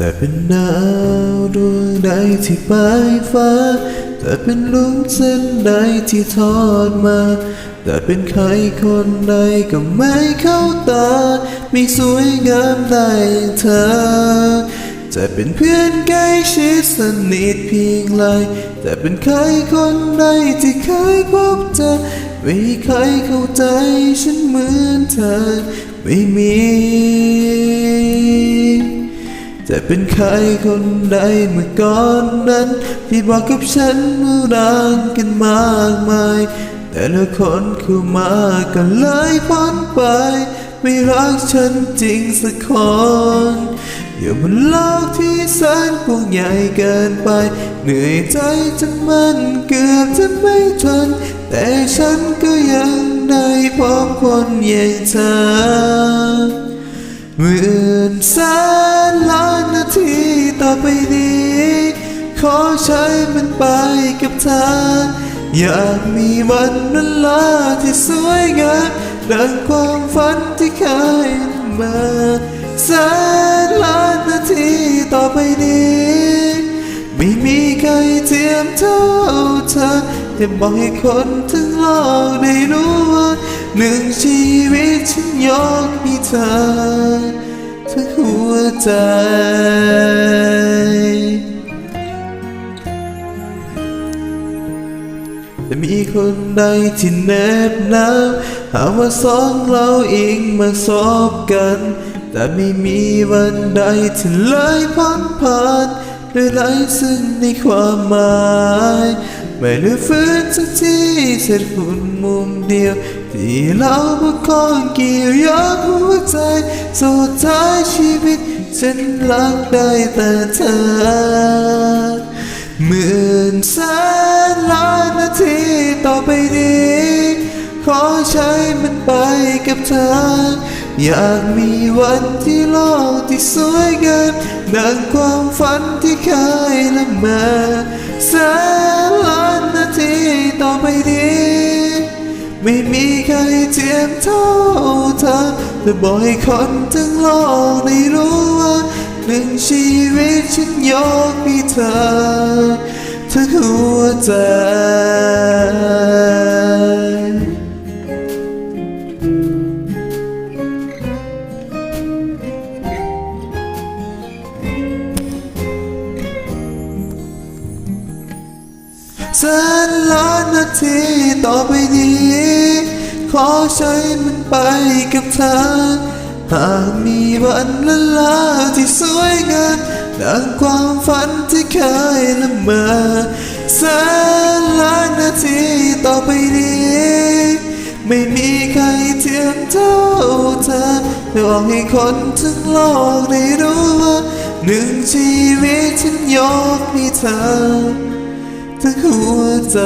จะเป็นดาวดวงใดที่ปลายฟ้าแต่เป็นลุงเส้นใดที่ทอดมาแต่เป็นใครคนใดก็ไม่เข้าตา มีสวยงามได้อย่างเธอ จะเป็นเพื่อนใกล้ชิดสนิทเพียงไรแต่เป็นใครคนใดที่เคยพบเจอไม่มีใครเข้าใจฉันเหมือนเธอไม่มี จะเป็นใครคนใดเมื่อก่อนนั้น ที่บอกกับฉันเมื่อรักกันมากมาย แต่ละคนเข้ามาก็เลยพ้นไป ไม่รักฉันจริงสักคนอยู่บนโลกที่แสนกว้างใหญ่เกินไป เหนื่อยใจจนมันเกือบจะไม่ทนแต่ฉันก็ยังได้พบคนอย่างเธอเหมื่นแสนล้า ต่อไปนี้ ขอใช้มันไปกับเธออยากมีวันนั้นลาที่สวยงามดังความฝันที่เคยมาแสนล้านนาทีต่อไปนี้ ไม่มีใครเทียมเท่าเธอแต่บอกให้คนทั้งโลกได้รู้ว่าหนึ่งชีวิตฉันยกให้เธอทั้งหัวใจ มีคนใดที่แนบหนาวหาว่าสองเราเองมาสอบกัน แต่ไม่มีวันใดที่เลยพันผ่านด้วยไรซึ่งในความหมายไม่ได้ฟื้นสักทีเสร็จฝุ่นมุมเดียว ที่เราประคองเกี่ยวยกหัวใจ สุดท้ายชีวิต ฉันรักได้แต่เธอ หมื่นแสนล้านนาทีต่อไปนี้ ขอใช้มันไปกับเธอ อยากมีวันที่โลกที่สวยงามดังความฝันที่เคยละเมาแสนล้านนาทีต่อไปนี้ ไม่มีใครเทียมเท่าเธอแต่บอกให้คนทั้งโลกได้รู้ว่าหนึ่งชี ฉันยกให้เธอทั้งหัวใจแสนล้านนาทีต่อไปนี้ ขอใช้มันไปกับเธอหากมีวันละลาที่สวยงาม ดังความฝันที่เคยละเมอแสนล้านนาทีต่อไปนี้ ไม่มีใครเทียมเท่าเธอแต่บอกให้คนทั้งโลกได้รู้ว่าหนึ่งชีวิตฉันยกให้เธอทั้งหัวใจ